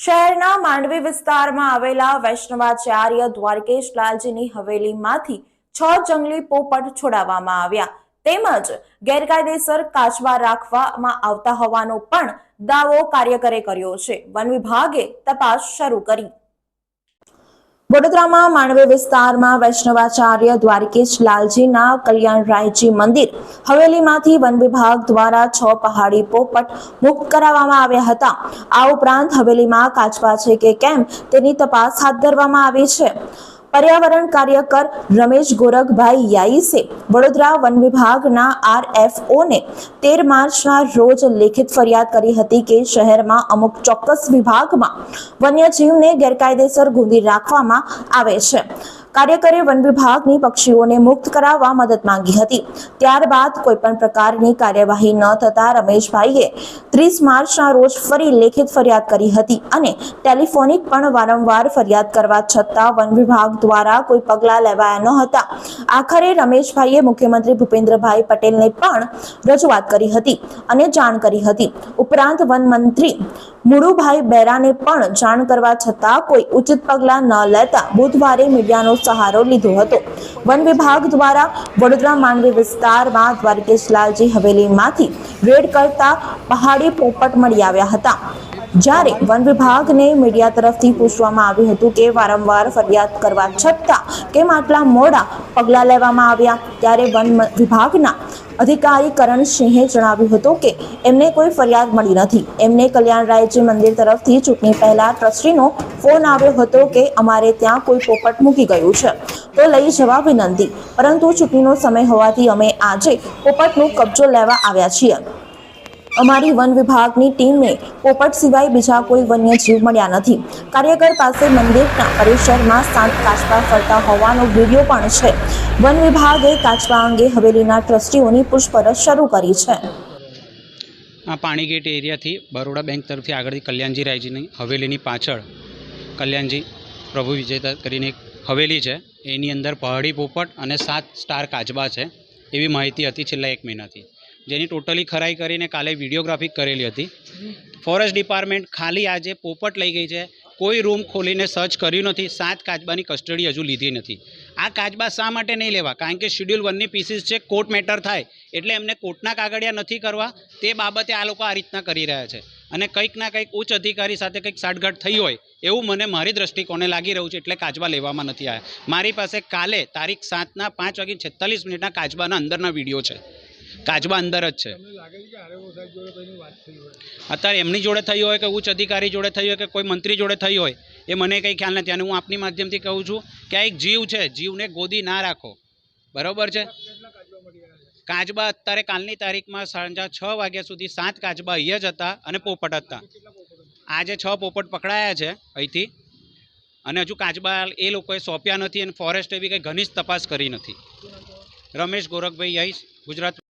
શહેરના માંડવી વિસ્તારમાં આવેલા વૈષ્ણવાચાર્ય દ્વારકેશ લાલજીની હવેલીમાંથી છ જંગલી પોપટ છોડાવવામાં આવ્યા. તેમજ ગેરકાયદેસર કાચબા રાખવામાં આવતા હોવાનો પણ દાવો કાર્યકરે કર્યો છે. વન વિભાગે તપાસ શરૂ કરી. વડોદરામાં માંડવી વિસ્તારમાં વૈષ્ણવાચાર્ય દ્વારકેશ લાલજીના કલ્યાણરાયજી મંદિર હવેલીમાંથી વન વિભાગ દ્વારા છ પહાડી પોપટ મુક્ત કરાવવામાં આવ્યા હતા. આ ઉપરાંત હવેલીમાં કાચબા છે કે કેમ તેની તપાસ હાથ ધરવામાં આવી છે. પર્યાવરણ કાર્યકર રમેશ ગોરખભાઈ યાઈસે વડોદરા વન વિભાગના આર એફ ઓને તેર માર્ચના રોજ લેખિત ફરિયાદ કરી હતી કે શહેરમાં અમુક ચોક્કસ વિભાગમાં વન્યજીવને ગેરકાયદેસર ગુંદી રાખવામાં આવે છે. કાર્યકરે વન વિભાગની પક્ષીઓને મુક્ત કરાવવા મદદ માંગી હતી. ત્યારબાદ કોઈ પણ પ્રકારની કાર્યવાહી ન થતા રમેશભાઈએ ત્રીસ માર્ચના રોજ ફરી લેખિત ફરિયાદ કરી હતી અને ટેલિફોનિક પણ વારંવાર ફરિયાદ કરવા છતાં વન વિભાગ દ્વારા કોઈ પગલાં લેવાયા ન હતા. આખરે રમેશભાઈએ મુખ્યમંત્રી ભૂપેન્દ્રભાઈ પટેલને પણ રજૂઆત કરી હતી અને જાણ કરી હતી. ઉપરાંત વન મંત્રી મુળુભાઈ બેરાને પણ જાણ કરવા છતાં કોઈ ઉચિત પગલાં ન લેતા બુધવારે મીડિયાનો સહારો લીધો હતો. વન વિભાગ દ્વારા વડોદરા માંડવી વિસ્તારમાં દ્વારકેશલાલજી હવેલીમાંથી રેડ કરતા પહાડી પોપટ મળી આવ્યા હતા. જ્યારે વન વિભાગને મીડિયા તરફથી પૂછવામાં આવ્યું હતું કે વારંવાર ફરિયાદ કરવા છતાં કેમ આટલા મોડા પગલાં લેવામાં આવ્યા? ત્યારે વન વિભાગના અધિકારી કરણ સિંહે જણાવ્યું હતું કે એમને કોઈ ફરિયાદ મળી નથી. એમને કલ્યાણ રાયજી મંદિર તરફથી ચૂંટણી પહેલા ટ્રસ્ટીનો ફોન આવ્યો હતો કે અમારે ત્યાં કોઈ પોપટ મૂકી ગયું છે. તો લઈ જવા વિનંતી. પરંતુ ચૂંટણીનો સમય હોવાથી અમે આજે પોપટનો કબજો લેવા આવ્યા છીએ. અમારી વન વિભાગની ટીમને પોપટ સિવાય બીજા કોઈ વન્યજીવ મળ્યા નથી. કાર્યકર પાસે મંદિરના પરિસરમાં સાત કાચબા ફરતા હોવાનો વીડિયો પણ છે. વન વિભાગે કાચબા અંગે હવેલીના ટ્રસ્ટીઓની પૂછપરછ શરૂ કરી છે. આ પાણીગેટ એરિયાથી બરોડા બેંક તરફથી આગળથી કલ્યાણજી રાયજીની હવેલીની પાછળ કલ્યાણજી પ્રભુ વિજેતા કરીને એક હવેલી છે. એની અંદર પહાડી પોપટ અને સાત સ્ટાર કાચબા છે. એવી માહિતી હતી છેલ્લા એક મહિનાથી. જેની ટોટલી ખરાઈ કરીને કાલે વિડીયોગ્રાફી કરેલી હતી. ફોરેસ્ટ ડિપાર્ટમેન્ટ ખાલી આજે પોપટ લઈ ગઈ છે. કોઈ રૂમ ખોલીને સર્ચ કર્યું નથી. સાત કાચબાની કસ્ટડી હજુ લીધી નથી. આ કાચબા શા માટે નહીં લેવા? કારણ કે શેડ્યુલ વનની પીસીસ છે કોર્ટ મેટર થાય. એટલે એમને કોર્ટના કાગળિયા નથી કરવા. તે બાબતે આ લોકો આ રીતના કરી રહ્યા છે. અને કંઈક ના કંઈક ઉચ્ચ અધિકારી સાથે કંઈક સાઠગાંઠ થઈ હોય, એવું મને મારી દ્રષ્ટિકોણે લાગી રહ્યું છે એટલે કાચબા લેવામાં નથી આવ્યા. મારી પાસે કાલે તારીખ સાતના પાંચ વાગે છેતાલીસ મિનિટના કાચબાના અંદરના વીડિયો છે. કાચબા અંદર જ છે. અત્યારે એમની જોડે થઈ હોય કે ઉચ્ચ અધિકારી જોડે થઈ હોય કે કોઈ મંત્રી જોડે થઈ હોય એ મને કંઈ ખ્યાલ નથી. અને હું આપની માધ્યમથી કહું છું કે આ એક જીવ છે. જીવને ગોદી ના રાખો. બરાબર છે? કાચબા અત્યારે કાલની તારીખમાં સાંજા છ વાગ્યા સુધી સાત કાચબા અહીંયા જ હતા અને પોપટ હતા. આજે છ પોપટ પકડાયા છે અહીંથી. અને હજુ કાચબા એ લોકોએ સોંપ્યા નથી અને ફોરેસ્ટે બી કંઈ ઘનિષ્ઠ તપાસ કરી નથી. રમેશ ગોરખભાઈ યહીશ ગુજરાત